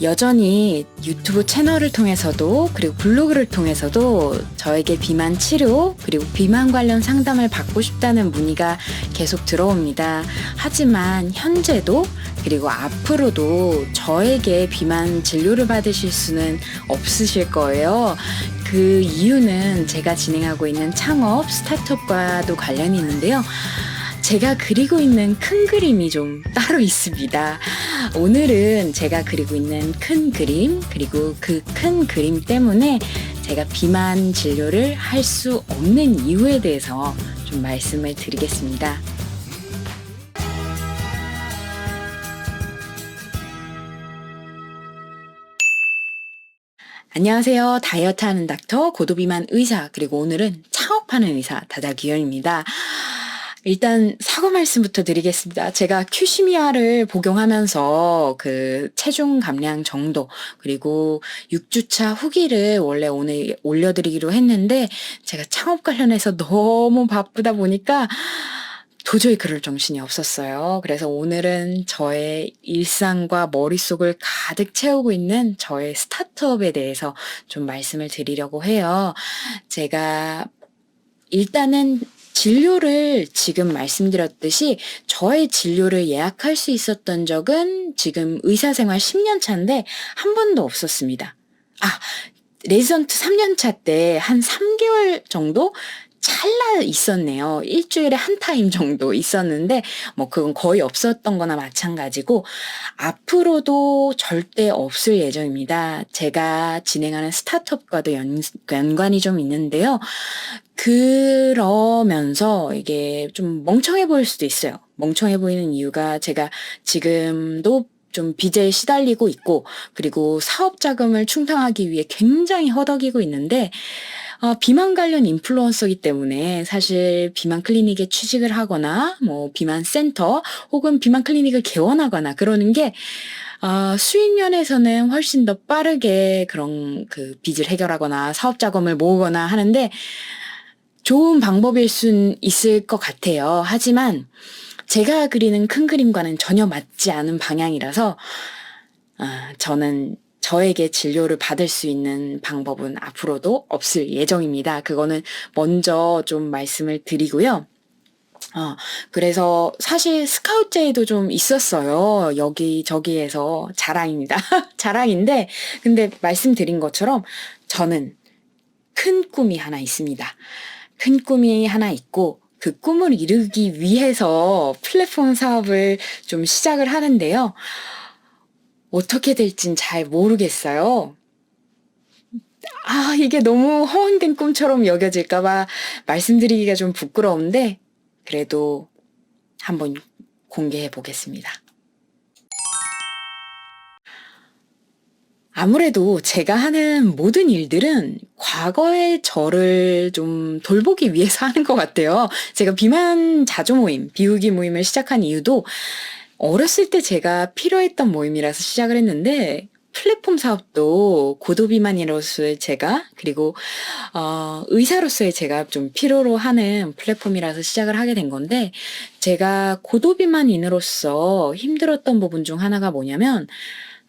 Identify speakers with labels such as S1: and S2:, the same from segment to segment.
S1: 여전히 유튜브 채널을 통해서도 그리고 블로그를 통해서도 저에게 비만 치료 그리고 비만 관련 상담을 받고 싶다는 문의가 계속 들어옵니다. 하지만 현재도 그리고 앞으로도 저에게 비만 진료를 받으실 수는 없으실 거예요. 그 이유는 제가 진행하고 있는 창업 스타트업과도 관련이 있는데요. 제가 그리고 있는 큰 그림이 좀 따로 있습니다. 오늘은 제가 그리고 있는 큰 그림, 그리고 그 큰 그림 때문에 제가 비만 진료를 할 수 없는 이유에 대해서 좀 말씀을 드리겠습니다. 안녕하세요. 다이어트 하는 닥터, 고도비만 의사, 그리고 오늘은 창업하는 의사, 다다기현입니다. 일단 사과 말씀부터 드리겠습니다. 제가 큐시미아를 복용하면서 그 체중 감량 정도 그리고 6주차 후기를 원래 오늘 올려드리기로 했는데 제가 창업 관련해서 너무 바쁘다 보니까 도저히 그럴 정신이 없었어요. 그래서 오늘은 저의 일상과 머릿속을 가득 채우고 있는 저의 스타트업에 대해서 좀 말씀을 드리려고 해요. 제가 일단은 진료를 지금 말씀드렸듯이 저의 진료를 예약할 수 있었던 적은 지금 의사생활 10년 차인데 한 번도 없었습니다. 아, 레지던트 3년 차 때 한 3개월 정도 찰나 있었네요. 일주일에 한 타임 정도 있었는데, 뭐, 그건 거의 없었던 거나 마찬가지고, 앞으로도 절대 없을 예정입니다. 제가 진행하는 스타트업과도 연, 연관이 좀 있는데요. 그러면서 이게 좀 멍청해 보일 수도 있어요. 멍청해 보이는 이유가 제가 지금도 좀 빚에 시달리고 있고, 그리고 사업 자금을 충당하기 위해 굉장히 허덕이고 있는데, 어, 비만 관련 인플루언서이기 때문에 사실 비만 클리닉에 취직을 하거나, 뭐, 비만 센터, 혹은 비만 클리닉을 개원하거나 그러는 게, 어, 수익 면에서는 훨씬 더 빠르게 그런 그 빚을 해결하거나 사업 자금을 모으거나 하는데, 좋은 방법일 순 있을 것 같아요. 하지만 제가 그리는 큰 그림과는 전혀 맞지 않은 방향이라서 아, 저는 저에게 진료를 받을 수 있는 방법은 앞으로도 없을 예정입니다. 그거는 먼저 좀 말씀을 드리고요. 어, 그래서 사실 스카우트제도 좀 있었어요. 여기, 저기에서 자랑입니다. 자랑인데, 근데 말씀드린 것처럼 저는 큰 꿈이 하나 있습니다. 큰 꿈이 하나 있고 그 꿈을 이루기 위해서 플랫폼 사업을 좀 시작을 하는데요. 어떻게 될진 잘 모르겠어요. 아, 이게 너무 허황된 꿈처럼 여겨질까봐 말씀드리기가 좀 부끄러운데, 그래도 한번 공개해 보겠습니다. 아무래도 제가 하는 모든 일들은 과거의 저를 좀 돌보기 위해서 하는 것 같아요. 제가 비만 자조 모임, 비우기 모임을 시작한 이유도 어렸을 때 제가 필요했던 모임이라서 시작을 했는데 플랫폼 사업도 고도비만이로서의 제가 그리고 어, 의사로서의 제가 좀 필요로 하는 플랫폼이라서 시작을 하게 된 건데 제가 고도비만인으로서 힘들었던 부분 중 하나가 뭐냐면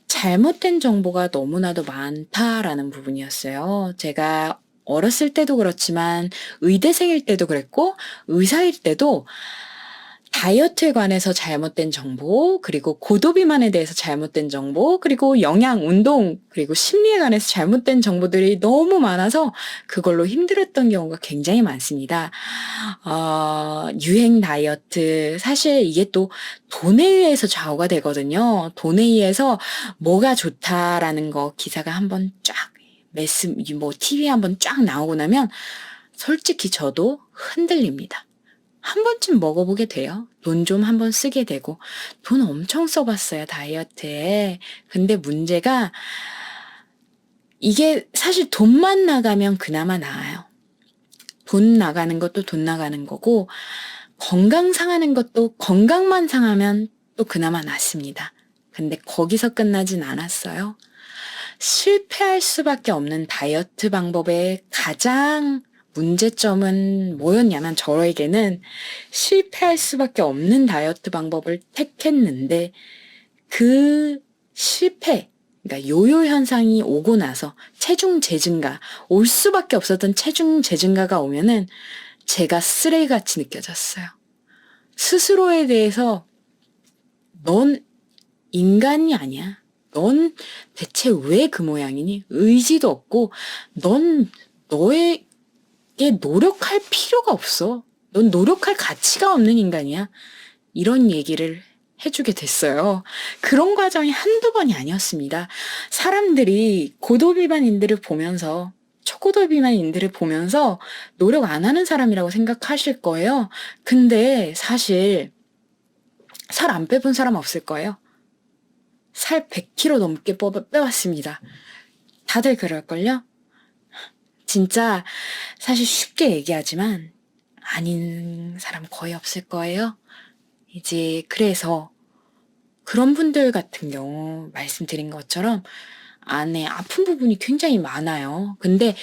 S1: 잘못된 정보가 너무나도 많다라는 부분이었어요. 제가 어렸을 때도 그렇지만 의대생일 때도 그랬고 의사일 때도 다이어트에 관해서 잘못된 정보, 그리고 고도비만에 대해서 잘못된 정보, 그리고 영양, 운동, 그리고 심리에 관해서 잘못된 정보들이 너무 많아서 그걸로 힘들었던 경우가 굉장히 많습니다. 어, 유행 다이어트, 사실 이게 또 돈에 의해서 좌우가 되거든요. 돈에 의해서 뭐가 좋다라는 거 기사가 한번 쫙, 매스, 뭐, TV에 한번 쫙 나오고 나면 솔직히 저도 흔들립니다. 한 번쯤 먹어보게 돼요. 돈 좀 한 번 쓰게 되고. 돈 엄청 써봤어요, 다이어트에. 근데 문제가 이게 사실 돈만 나가면 그나마 나아요. 돈 나가는 것도 돈 나가는 거고, 건강 상하는 것도 건강만 상하면 또 그나마 낫습니다. 근데 거기서 끝나진 않았어요. 실패할 수밖에 없는 다이어트 방법의 가장 문제점은 뭐였냐면 저에게는 실패할 수밖에 없는 다이어트 방법을 택했는데 그 실패, 그러니까 요요 현상이 오고 나서 체중 재증가, 올 수밖에 없었던 체중 재증가가 오면은 제가 쓰레기같이 느껴졌어요. 스스로에 대해서 넌 인간이 아니야. 넌 대체 왜 그 모양이니? 의지도 없고, 넌 너에게 노력할 필요가 없어. 넌 노력할 가치가 없는 인간이야. 이런 얘기를 해주게 됐어요. 그런 과정이 한두 번이 아니었습니다. 사람들이 고도 비만인들을 보면서 초고도 비만인들을 보면서 노력 안 하는 사람이라고 생각하실 거예요. 근데 사실 살 안 빼본 사람 없을 거예요. 살 100kg 넘게 뽑- 빼왔습니다. 다들 그럴걸요? 진짜 사실 쉽게 얘기하지만 아닌 사람 거의 없을 거예요. 이제 그래서 그런 분들 같은 경우 말씀드린 것처럼 안에 아픈 부분이 굉장히 많아요. 근데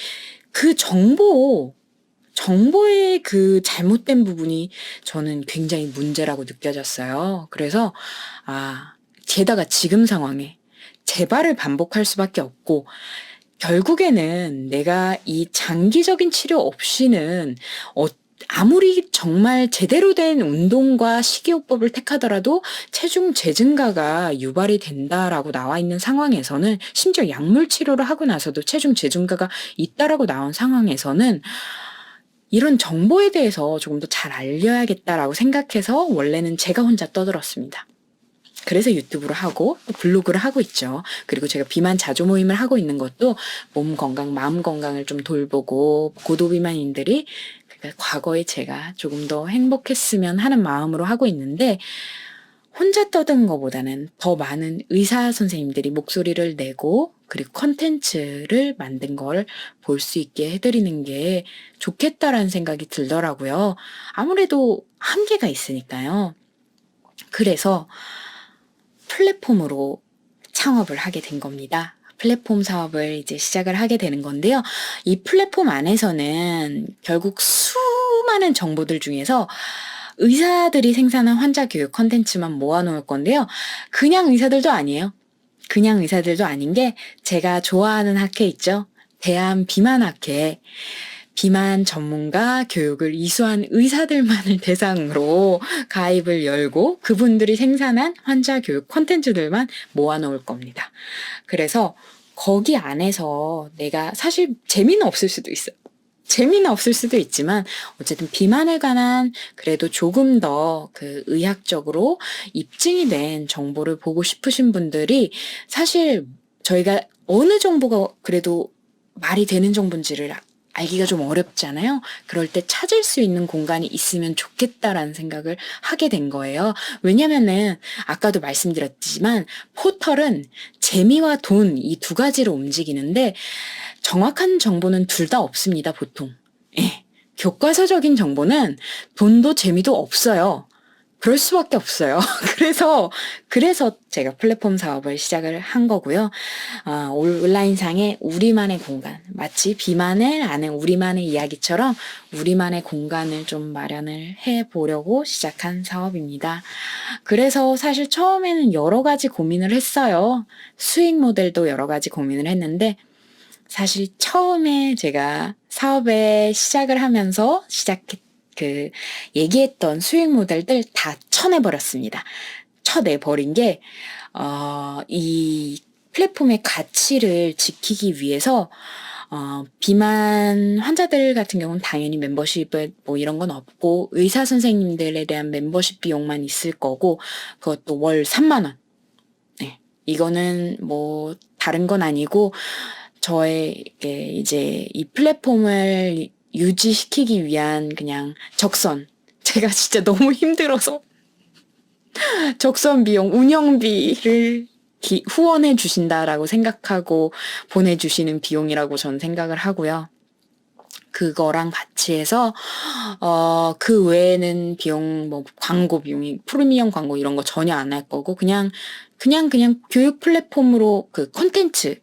S1: 그 정보, 정보의 그 잘못된 부분이 저는 굉장히 문제라고 느껴졌어요. 그래서, 아, 게다가 지금 상황에 재발을 반복할 수밖에 없고, 결국에는 내가 이 장기적인 치료 없이는 어, 아무리 정말 제대로 된 운동과 식이요법을 택하더라도 체중 재증가가 유발이 된다라고 나와 있는 상황에서는 심지어 약물 치료를 하고 나서도 체중 재증가가 있다라고 나온 상황에서는 이런 정보에 대해서 조금 더 잘 알려야겠다라고 생각해서 원래는 제가 혼자 떠들었습니다. 그래서 유튜브를 하고 또 블로그를 하고 있죠. 그리고 제가 비만 자조 모임을 하고 있는 것도 몸 건강, 마음 건강을 좀 돌보고 고도 비만인들이 그러니까 과거에 제가 조금 더 행복했으면 하는 마음으로 하고 있는데 혼자 떠드는 것보다는 더 많은 의사 선생님들이 목소리를 내고 그리고 컨텐츠를 만든 걸 볼 수 있게 해드리는 게 좋겠다라는 생각이 들더라고요. 아무래도 한계가 있으니까요. 그래서 플랫폼으로 창업을 하게 된 겁니다. 플랫폼 사업을 이제 시작을 하게 되는 건데요. 이 플랫폼 안에서는 결국 수많은 정보들 중에서 의사들이 생산한 환자 교육 컨텐츠만 모아놓을 건데요. 그냥 의사들도 아니에요. 그냥 의사들도 아닌 게 제가 좋아하는 학회 있죠. 대한 비만학회. 비만 전문가 교육을 이수한 의사들만을 대상으로 가입을 열고 그분들이 생산한 환자 교육 콘텐츠들만 모아놓을 겁니다. 그래서 거기 안에서 내가 사실 재미는 없을 수도 있어요. 재미는 없을 수도 있지만 어쨌든 비만에 관한 그래도 조금 더 그 의학적으로 입증이 된 정보를 보고 싶으신 분들이 사실 저희가 어느 정보가 그래도 말이 되는 정보인지를 알기가 좀 어렵잖아요. 그럴 때 찾을 수 있는 공간이 있으면 좋겠다라는 생각을 하게 된 거예요. 왜냐면은 아까도 말씀드렸지만 포털은 재미와 돈 이 두 가지로 움직이는데 정확한 정보는 둘 다 없습니다, 보통. 예. 교과서적인 정보는 돈도 재미도 없어요. 그럴 수밖에 없어요. 그래서, 그래서 제가 플랫폼 사업을 시작을 한 거고요. 아, 온라인상에 우리만의 공간, 마치 비만을 아는 우리만의 이야기처럼 우리만의 공간을 좀 마련을 해 보려고 시작한 사업입니다. 그래서 사실 처음에는 여러 가지 고민을 했어요. 수익 모델도 여러 가지 고민을 했는데, 사실 처음에 제가 사업에 시작을 하면서 시작했 그 얘기했던 수익 모델들 다 쳐내버렸습니다. 쳐내버린 게, 어, 이 플랫폼의 가치를 지키기 위해서, 어, 비만 환자들 같은 경우는 당연히 멤버십을 뭐 이런 건 없고, 의사 선생님들에 대한 멤버십 비용만 있을 거고, 그것도 월 3만 원. 네. 이거는 뭐, 다른 건 아니고, 저에게 이제 이 플랫폼을 유지시키기 위한 그냥 적선. 제가 진짜 너무 힘들어서 적선 비용, 운영비를 기, 후원해 주신다라고 생각하고 보내주시는 비용이라고 저는 생각을 하고요. 그거랑 같이 해서 어, 그 외에는 비용 뭐 광고 비용이 프리미엄 광고 이런 거 전혀 안 할 거고 그냥 그냥 그냥 교육 플랫폼으로 그 콘텐츠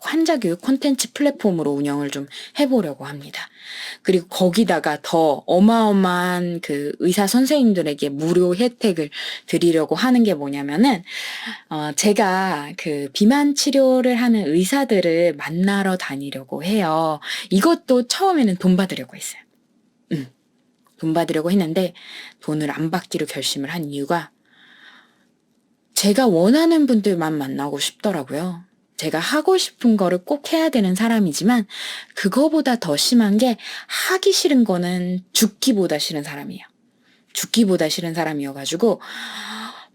S1: 환자 교육 콘텐츠 플랫폼으로 운영을 좀 해보려고 합니다. 그리고 거기다가 더 어마어마한 그 의사 선생님들에게 무료 혜택을 드리려고 하는 게 뭐냐면은, 어, 제가 그 비만 치료를 하는 의사들을 만나러 다니려고 해요. 이것도 처음에는 돈 받으려고 했어요. 음, 돈 받으려고 했는데 돈을 안 받기로 결심을 한 이유가 제가 원하는 분들만 만나고 싶더라고요. 제가 하고 싶은 거를 꼭 해야 되는 사람이지만 그거보다 더 심한 게 하기 싫은 거는 죽기보다 싫은 사람이에요. 죽기보다 싫은 사람이어가지고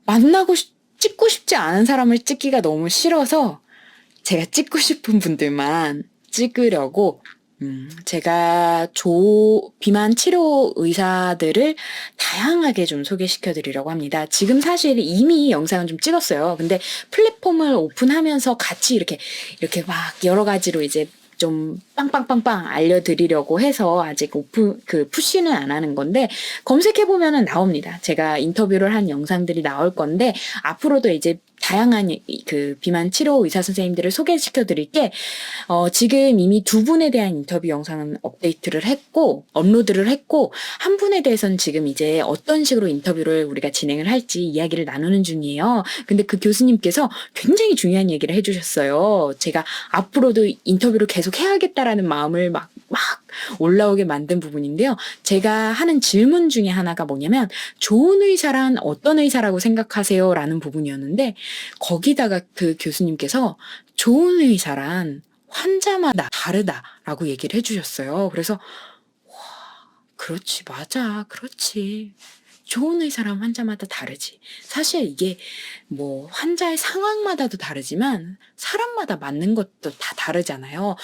S1: 만나고 싶, 찍고 싶지 않은 사람을 찍기가 너무 싫어서 제가 찍고 싶은 분들만 찍으려고 음, 제가 조, 비만 치료 의사들을 다양하게 좀 소개시켜 드리려고 합니다. 지금 사실 이미 영상은 좀 찍었어요. 근데 플랫폼을 오픈하면서 같이 이렇게, 이렇게 막 여러 가지로 이제 좀 빵빵빵빵 알려드리려고 해서 아직 오픈, 그 푸시는 안 하는 건데 검색해 보면은 나옵니다. 제가 인터뷰를 한 영상들이 나올 건데 앞으로도 이제 다양한 이- 그 비만 치료 의사 선생님들을 소개시켜 드릴게 어, 지금 이미 두 분에 대한 인터뷰 영상은 업데이트를 했고 업로드를 했고 한 분에 대해서는 지금 이제 어떤 식으로 인터뷰를 우리가 진행을 할지 이야기를 나누는 중이에요. 근데 그 교수님께서 굉장히 중요한 얘기를 해주셨어요. 제가 앞으로도 인터뷰를 계속 해야겠다라는 마음을 막, 막 올라오게 만든 부분인데요. 제가 하는 질문 중에 하나가 뭐냐면 좋은 의사란 어떤 의사라고 생각하세요? 라는 부분이었는데 거기다가 그 교수님께서 좋은 의사란 환자마다 다르다라고 얘기를 해주셨어요. 그래서 와, 그렇지, 맞아, 그렇지. 좋은 의사랑 환자마다 다르지. 사실 이게 뭐 환자의 상황마다도 다르지만 사람마다 맞는 것도 다 다르잖아요.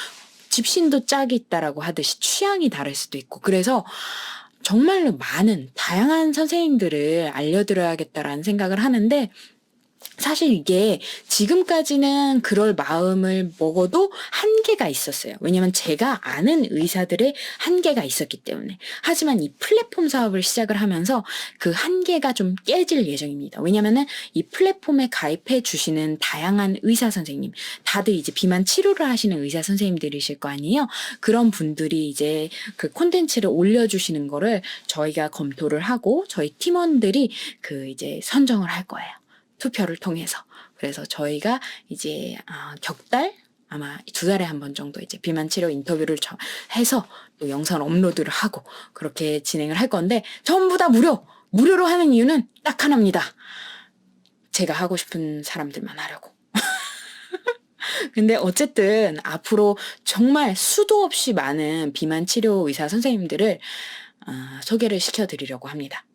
S1: 집신도 짝이 있다라고 하듯이 취향이 다를 수도 있고. 그래서 정말로 많은 다양한 선생님들을 알려드려야겠다라는 생각을 하는데 사실 이게 지금까지는 그럴 마음을 먹어도 한계가 있었어요. 왜냐면 제가 아는 의사들의 한계가 있었기 때문에. 하지만 이 플랫폼 사업을 시작을 하면서 그 한계가 좀 깨질 예정입니다. 왜냐면은 이 플랫폼에 가입해 주시는 다양한 의사 선생님, 다들 이제 비만 치료를 하시는 의사 선생님들이실 거 아니에요? 그런 분들이 이제 그 콘텐츠를 올려주시는 거를 저희가 검토를 하고 저희 팀원들이 그 이제 선정을 할 거예요. 투표를 통해서. 그래서 저희가 이제 아, 격달 아마 두 달에 한 번 정도 이제 비만 치료 인터뷰를 저- 해서 또 영상 업로드를 하고 그렇게 진행을 할 건데 전부 다 무료! 무료로 하는 이유는 딱 하나입니다. 제가 하고 싶은 사람들만 하려고. 근데 어쨌든 앞으로 정말 수도 없이 많은 비만 치료 의사 선생님들을 아, 소개를 시켜드리려고 합니다.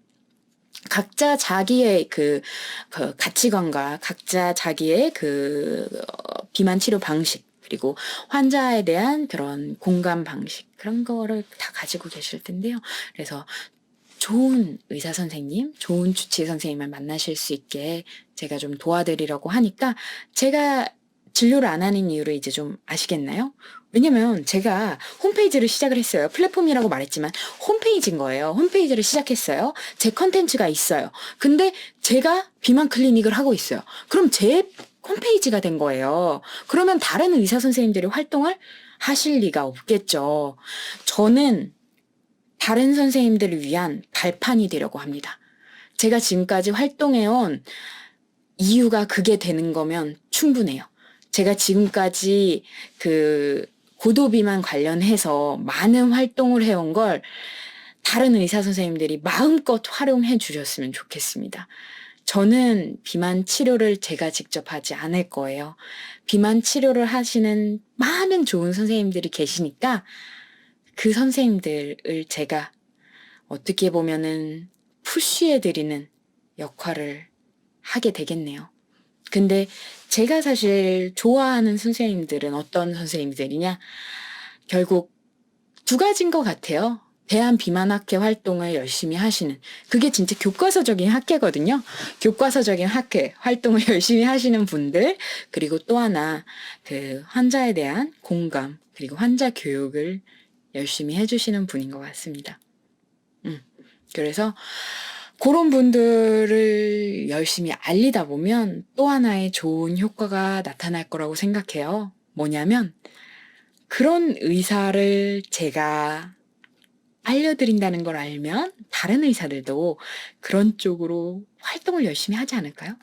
S1: 각자 자기의 그, 그 가치관과 각자 자기의 그 어, 비만 치료 방식 그리고 환자에 대한 그런 공감 방식 그런 거를 다 가지고 계실 텐데요. 그래서 좋은 의사 선생님, 좋은 주치의 선생님을 만나실 수 있게 제가 좀 도와드리려고 하니까 제가 진료를 안 하는 이유를 이제 좀 아시겠나요? 왜냐면 제가 홈페이지를 시작을 했어요. 플랫폼이라고 말했지만 홈페이지인 거예요. 홈페이지를 시작했어요. 제 컨텐츠가 있어요. 근데 제가 비만 클리닉을 하고 있어요. 그럼 제 홈페이지가 된 거예요. 그러면 다른 의사 선생님들이 활동을 하실 리가 없겠죠. 저는 다른 선생님들을 위한 발판이 되려고 합니다. 제가 지금까지 활동해온 이유가 그게 되는 거면 충분해요. 제가 지금까지 그 고도비만 관련해서 많은 활동을 해온 걸 다른 의사 선생님들이 마음껏 활용해 주셨으면 좋겠습니다. 저는 비만 치료를 제가 직접 하지 않을 거예요. 비만 치료를 하시는 많은 좋은 선생님들이 계시니까 그 선생님들을 제가 어떻게 보면은 푸쉬해 드리는 역할을 하게 되겠네요. 근데 제가 사실 좋아하는 선생님들은 어떤 선생님들이냐? 결국 두 가지인 것 같아요. 대한 비만학회 활동을 열심히 하시는 그게 진짜 교과서적인 학회거든요. 교과서적인 학회 활동을 열심히 하시는 분들 그리고 또 하나 그 환자에 대한 공감 그리고 환자 교육을 열심히 해주시는 분인 것 같습니다. 음 그래서 그런 분들을 열심히 알리다 보면 또 하나의 좋은 효과가 나타날 거라고 생각해요. 뭐냐면 그런 의사를 제가 알려드린다는 걸 알면 다른 의사들도 그런 쪽으로 활동을 열심히 하지 않을까요?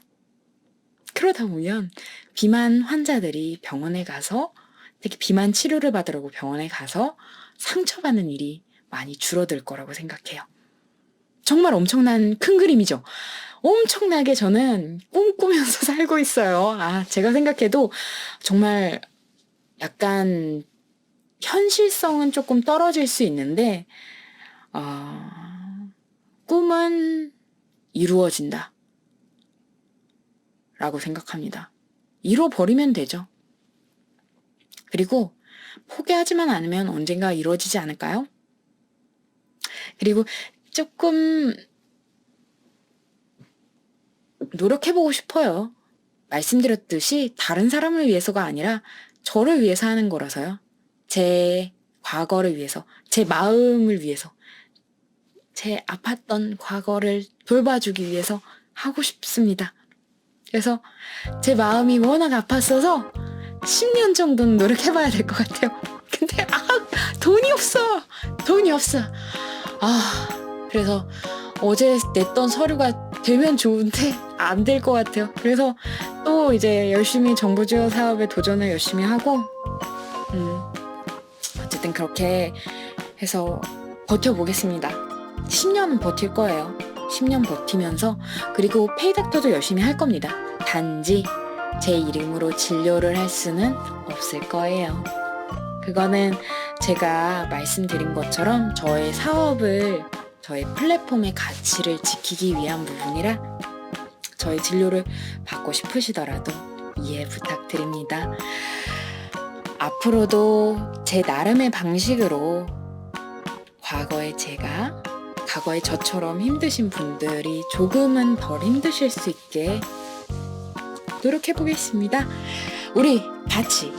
S1: 그러다 보면 비만 환자들이 병원에 가서 특히 비만 치료를 받으려고 병원에 가서 상처받는 일이 많이 줄어들 거라고 생각해요. 정말 엄청난 큰 그림이죠. 엄청나게 저는 꿈꾸면서 살고 있어요. 아, 제가 생각해도 정말 약간 현실성은 조금 떨어질 수 있는데, 어, 꿈은 이루어진다. 라고 생각합니다. 이뤄버리면 되죠. 그리고 포기하지만 않으면 언젠가 이루어지지 않을까요? 그리고 조금 노력해보고 싶어요. 말씀드렸듯이 다른 사람을 위해서가 아니라 저를 위해서 하는 거라서요. 제 과거를 위해서, 제 마음을 위해서, 제 아팠던 과거를 돌봐주기 위해서 하고 싶습니다. 그래서 제 마음이 워낙 아팠어서 10년 정도는 노력해봐야 될 것 같아요. 근데 아 돈이 없어, 돈이 없어. 아 그래서 어제 냈던 서류가 되면 좋은데 안 될 것 같아요. 그래서 또 이제 열심히 정부 지원 사업에 도전을 열심히 하고, 음, 어쨌든 그렇게 해서 버텨보겠습니다. 10년은 버틸 거예요. 10년 버티면서 그리고 페이닥터도 열심히 할 겁니다. 단지 제 이름으로 진료를 할 수는 없을 거예요. 그거는 제가 말씀드린 것처럼 저의 사업을 저의 플랫폼의 가치를 지키기 위한 부분이라 저의 진료를 받고 싶으시더라도 이해 부탁드립니다. 앞으로도 제 나름의 방식으로 과거의 제가 과거의 저처럼 힘드신 분들이 조금은 덜 힘드실 수 있게 노력해 보겠습니다. 우리 같이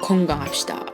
S1: 건강합시다.